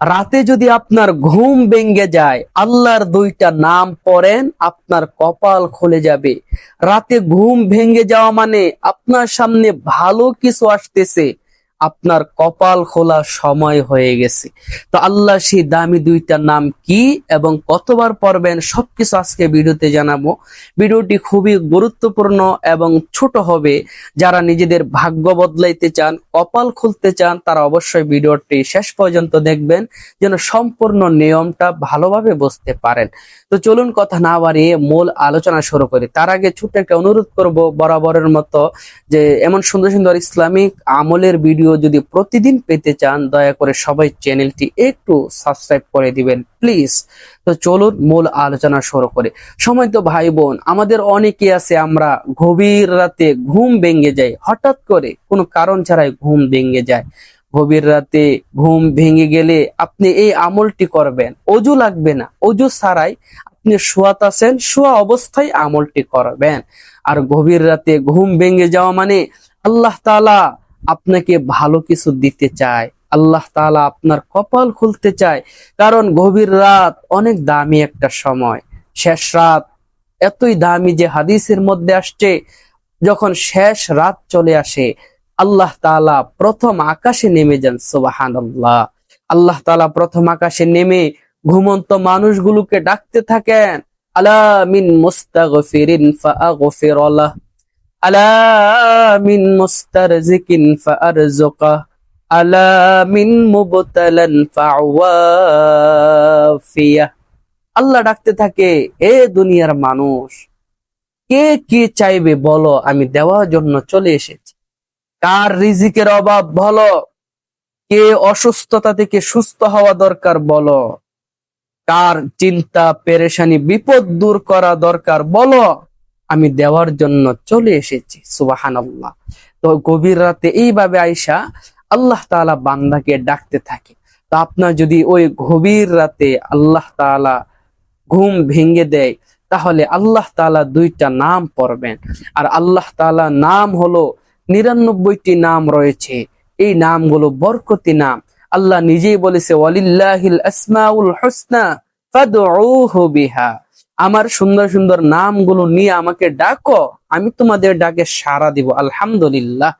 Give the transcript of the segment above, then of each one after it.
রাতে যদি আপনার ঘুম ভেঙ্গে যায়, আল্লাহর দুইটা নাম পড়েন, আপনার কপাল খুলে যাবে। রাতে ঘুম ভেঙ্গে যাওয়া মানে আপনার সামনে ভালো কিছু আসতেছে। আপনার কপাল খোলা সময় হয়ে গেছে। তো আল্লাহ সেই দামি দুইটা নাম কি এবং কতবার পড়বেন সবকিছু আজকে ভিডিওতে জানাব। ভিডিওটি খুবই গুরুত্বপূর্ণ এবং ছোট হবে। যারা নিজেদের ভাগ্য বদলাইতে চান, কপাল খুলতে চান, তারা অবশ্যই ভিডিওটি শেষ পর্যন্ত দেখবেন, যেন সম্পূর্ণ নিয়মটা ভালোভাবে বুঝতে পারেন। তো চলুন কথা না বাড়িয়ে মূল আলোচনা শুরু করি। তার আগে ছোট্ট একটা অনুরোধ করব বরাবরের মতো যে, এমন সুন্দর সুন্দর ইসলামিক আমলের ভিডিও যদি প্রতিদিন পেতে চান, দয়া করে সবাই চ্যানেলটি একটু সাবস্ক্রাইব করে দিবেন, প্লিজ। তো চলুন মূল আলোচনা শুরু করে। সময় তো ভাই বোন আমাদের অনেকে আছে, আমরা গভীর রাতে ঘুম ভেঙে যাই। হঠাৎ করে কোনো কারণ ছাড়াই ঘুম ভেঙে যায়। গভীর রাতে ঘুম ভেঙে গেলে আপনি এই আমলটি করবেন। অজু লাগবে না। অজু ছাড়াই আপনি শোয়াত আছেন, শোয়া অবস্থায় আমলটি করবেন। আর গভীর রাতে ঘুম ভেঙে যাওয়া মানে আল্লাহ তাআলা আপনাকে ভালো কিছু দিতে চায়, আল্লাহ তাআলা আপনার কপাল খুলতে চায়। কারণ গভীর রাত অনেক দামি একটা সময়। শেষ রাত এতই দামি যে হাদিসের মধ্যে আসছে, যখন শেষ রাত চলে আসে, আল্লাহ তাআলা প্রথম আকাশে নেমে যান সুবাহান আল্লাহ আল্লাহ তালা প্রথম আকাশে নেমে ঘুমন্ত মানুষগুলোকে ডাকতে থাকেন, আলা মিন মুস্তাগফিরিন ফাআগফির লাহ আল্লাহ ডাকতে থাকে, এ দুনিয়ার মানুষ, কে কি চাইবে বলো, আমি দেওয়ার জন্য চলে এসেছি। কার রিজিকের অভাব বলো, কে অসুস্থতা থেকে সুস্থ হওয়া দরকার বলো, কার চিন্তা পেরেশানি বিপদ দূর করা দরকার বলো। আমি দেওয়ার জন্য চলে এসেছি সুবাহান আল্লাহ তো গভীর রাতে এইভাবে আইসা আল্লাহ তাআলা বান্দাকে ডাকতে থাকে। তো আপনার যদি ওই গভীর রাতে আল্লাহ তাআলা ঘুম ভেঙে দেয়, তাহলে আল্লাহ তাআলা দুইটা নাম পড়বেন। আর আল্লাহ তাআলা নাম হলো নিরানব্বইটি নাম রয়েছে। এই নামগুলো বরকতি নাম। আল্লাহ নিজেই বলেছে, ওয়ালিল্লাহিল আসমাউল হুসনা বিহা। আমার সুন্দর সুন্দর নামগুলো নিয়ে আমাকে ডাকো, আমি তোমাদের ডাকে সাড়া দিব, আলহামদুলিল্লাহ।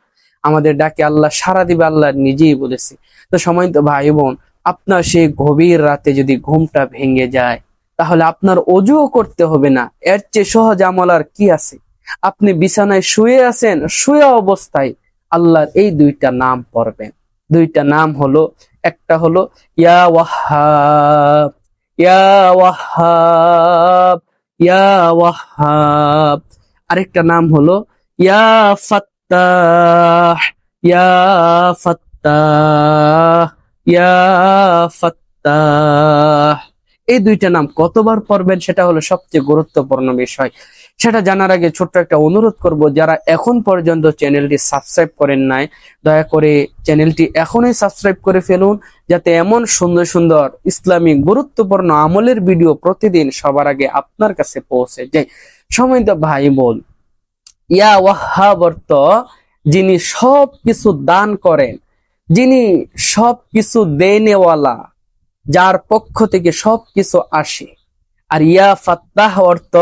আমাদের ডাকে আল্লাহ সাড়া দিবে, আল্লাহ নিজেই বলেছে। তো সময় তো ভাই বোন, আপনার সেই গভীর রাতে যদি ঘুমটা ভেঙে যায়, তাহলে আপনার অজুও করতে হবে না। এর চেয়ে সহজ আমল আর কি আছে? আপনি বিছানায় শুয়ে আছেন, শুয়ে অবস্থায় আল্লাহর এই দুইটা নাম পড়বেন। দুইটা নাম হলো, একটা হলো, ইয়া ওয়াহাব ইয়া ওয়াহাব ইয়া ওয়াহাব। আরেকটা নাম হলো ইয়া ফাত্তাহ ইয়া ফাত্তাহ ইয়া ফাত্তাহ। এই দুইটা নাম কতবার পড়বেন সেটা হলো সবচেয়ে গুরুত্বপূর্ণ বিষয়। সেটা জানার আগে ছোট্ট একটা অনুরোধ করব, যারা এখন পর্যন্ত চ্যানেলটি সাবস্ক্রাইব করেন নাই, দয়া করে চ্যানেলটি এখনই সাবস্ক্রাইব করে ফেলুন, যাতে এমন সুন্দর সুন্দর ইসলামিক গুরুত্বপূর্ণ আমলের ভিডিও প্রতিদিন সবার আগে আপনার কাছে পৌঁছে যায়। সময় তো ভাই বল ইয়া ওয়াহাব অর্থ, যিনি সব কিছু দান করেন, যিনি সব কিছু দেনেওয়ালা যার পক্ষ থেকে সব কিছু আসে। আর ইয়া ফাত্তাহ অর্থ,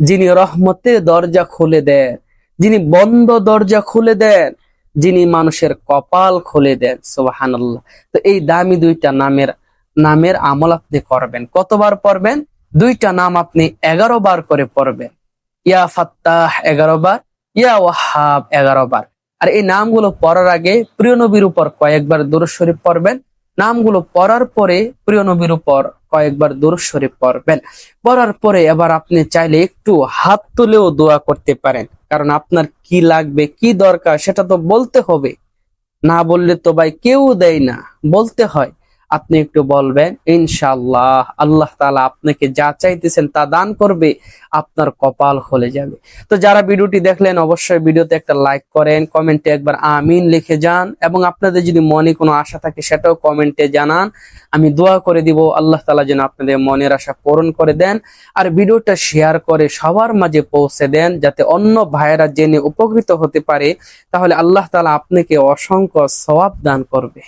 যিনি রহমতের দরজা খুলে দেন, যিনি বন্ধ দরজা খুলে দেন, যিনি মানুষের কপাল খুলে দেন, সুবহানাল্লাহ। তো এই দামি দুইটা নামের নামের আমল আপনি করবেন কতবার পড়বেন? দুইটা নাম আপনি এগারো বার করে পড়বেন। ইয়া ফাত্তাহ এগারো বার, ইয়া ওয়াহাব এগারো বার। আর এই নামগুলো পড়ার আগে প্রিয় নবীর উপর কয়েকবার দূর শরীফ পড়বেন। নামগুলো পড়ার পরে প্রিয় নবীর উপর কয়েকবার দূর সরে পড়বেন। পড়ার পরে এবার আপনি চাইলে একটু হাত তুলেও দোয়া করতে পারেন। কারণ আপনার কি লাগবে, কি দরকার, সেটা তো বলতে হবে। না বললে তো ভাই কেউ দেয় না, বলতে হয়। আপনি একটু বলবেন, ইনশাআল্লাহ, আল্লাহ তালা আপনাকে যা চাইতেছেন তা দান করবে, আপনার কপাল খুলে যাবে। তো যারা ভিডিওটি দেখলেন, অবশ্যই ভিডিওতে একটা লাইক করেন, কমেন্টে একবার আমিন লিখে যান এবং আপনাদের যদি মনে কোনো আশা থাকে সেটাও কমেন্টে জানান। আমি দোয়া করে দিব, আল্লাহ তালা যেন আপনাদের মনের আশা পূরণ করে দেন আর ভিডিওটা শেয়ার করে সবার মাঝে পৌঁছে দেন যাতে অন্য ভাইয়েরা জেনে উপকৃত হতে পারে। তাহলে আল্লাহ তালা আপনাকে অসংখ্য সওয়াব দান করবে।